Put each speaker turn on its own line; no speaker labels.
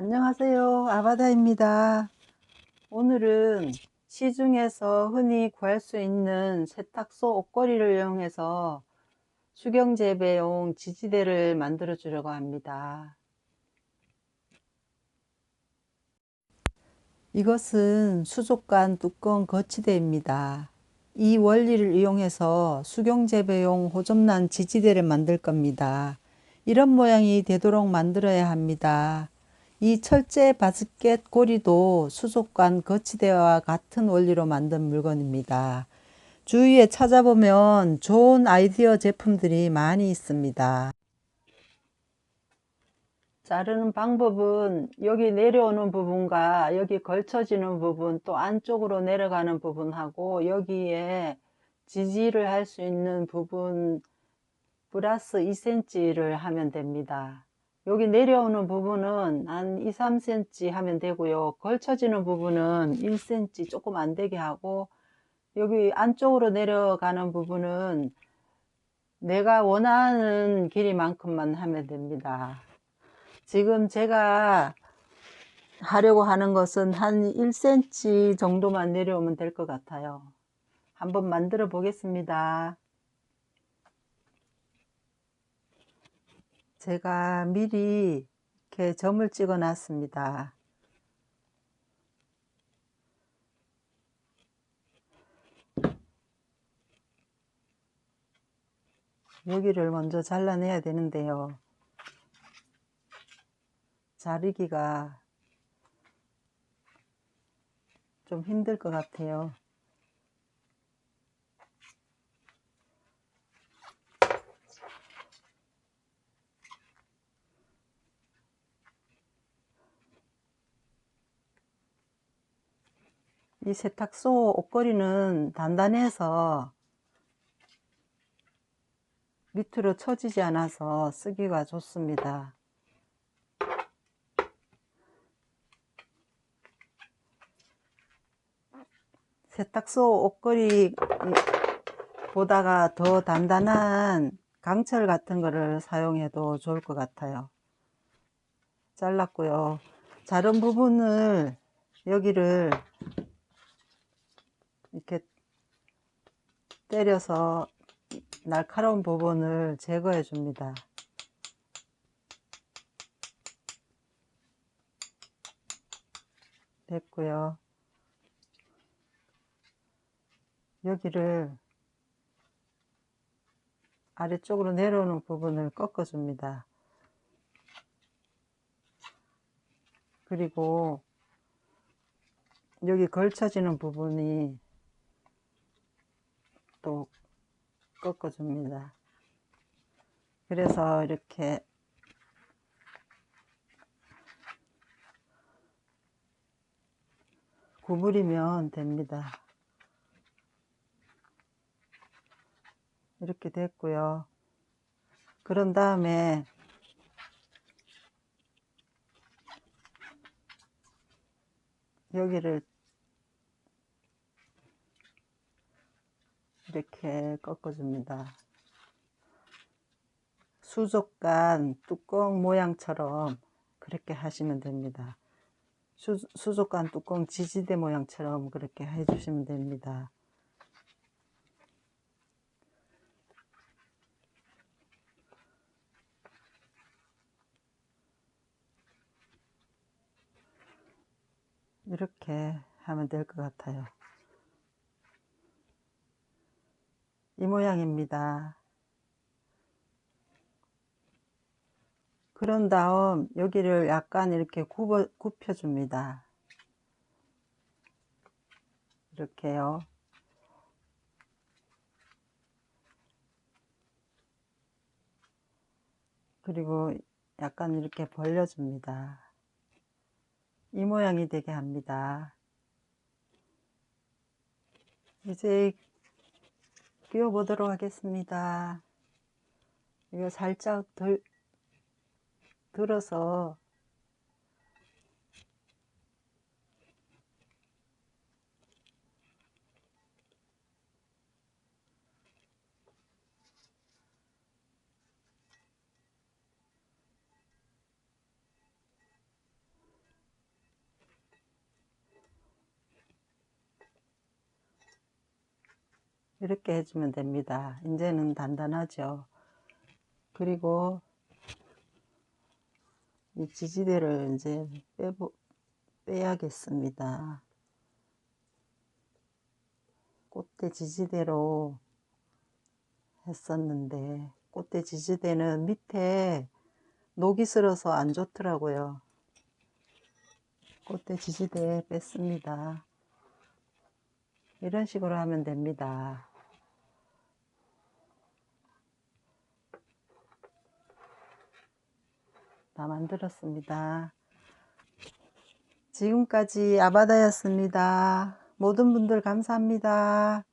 안녕하세요. 아바다입니다. 오늘은 시중에서 흔히 구할 수 있는 세탁소 옷걸이를 이용해서 수경 재배용 지지대를 만들어 주려고 합니다. 이것은 수족관 뚜껑 거치대입니다. 이 원리를 이용해서 수경 재배용 호접란 지지대를 만들 겁니다. 이런 모양이 되도록 만들어야 합니다. 이 철제 바스켓 고리도 수족관 거치대와 같은 원리로 만든 물건입니다. 주위에 찾아보면 좋은 아이디어 제품들이 많이 있습니다. 자르는 방법은 여기 내려오는 부분과 여기 걸쳐지는 부분 또 안쪽으로 내려가는 부분하고 여기에 지지를 할 수 있는 부분 플러스 2cm를 하면 됩니다. 여기 내려오는 부분은 한 2, 3cm 하면 되고요. 걸쳐지는 부분은 1cm 조금 안 되게 하고 여기 안쪽으로 내려가는 부분은 내가 원하는 길이만큼만 하면 됩니다. 지금 제가 하려고 하는 것은 한 1cm 정도만 내려오면 될 것 같아요. 한번 만들어 보겠습니다. 제가 미리 이렇게 점을 찍어 놨습니다. 여기를 먼저 잘라내야 되는데요. 자르기가 좀 힘들 것 같아요. 이 세탁소 옷걸이는 단단해서 밑으로 처지지 않아서 쓰기가 좋습니다. 세탁소 옷걸이 보다가 더 단단한 강철 같은 거를 사용해도 좋을 것 같아요. 잘랐고요. 자른 부분을 여기를 이렇게 때려서 날카로운 부분을 제거해 줍니다. 됐고요. 여기를 아래쪽으로 내려오는 부분을 꺾어 줍니다. 그리고 여기 걸쳐지는 부분이 또 꺾어 줍니다. 그래서 이렇게 구부리면 됩니다. 이렇게 됐고요. 그런 다음에 여기를 이렇게 꺾어줍니다. 수족관 뚜껑 모양처럼 그렇게 하시면 됩니다. 수, 수족관 뚜껑 지지대 모양처럼 그렇게 해주시면 됩니다. 이렇게 하면 될 것 같아요. 이 모양입니다. 그런 다음 여기를 약간 이렇게 굽어, 굽혀줍니다. 이렇게요. 그리고 약간 이렇게 벌려줍니다. 이 모양이 되게 합니다. 이제 끼워 보도록 하겠습니다. 이거 살짝 들, 들어서 이렇게 해주면 됩니다. 이제는 단단하죠. 그리고 이 지지대를 이제 빼보, 빼야겠습니다. 꽃대 지지대로 했었는데 꽃대 지지대는 밑에 녹이 슬어서 안 좋더라고요. 꽃대 지지대 뺐습니다. 이런 식으로 하면 됩니다. 다 만들었습니다. 지금까지 아바다였습니다. 모든 분들 감사합니다.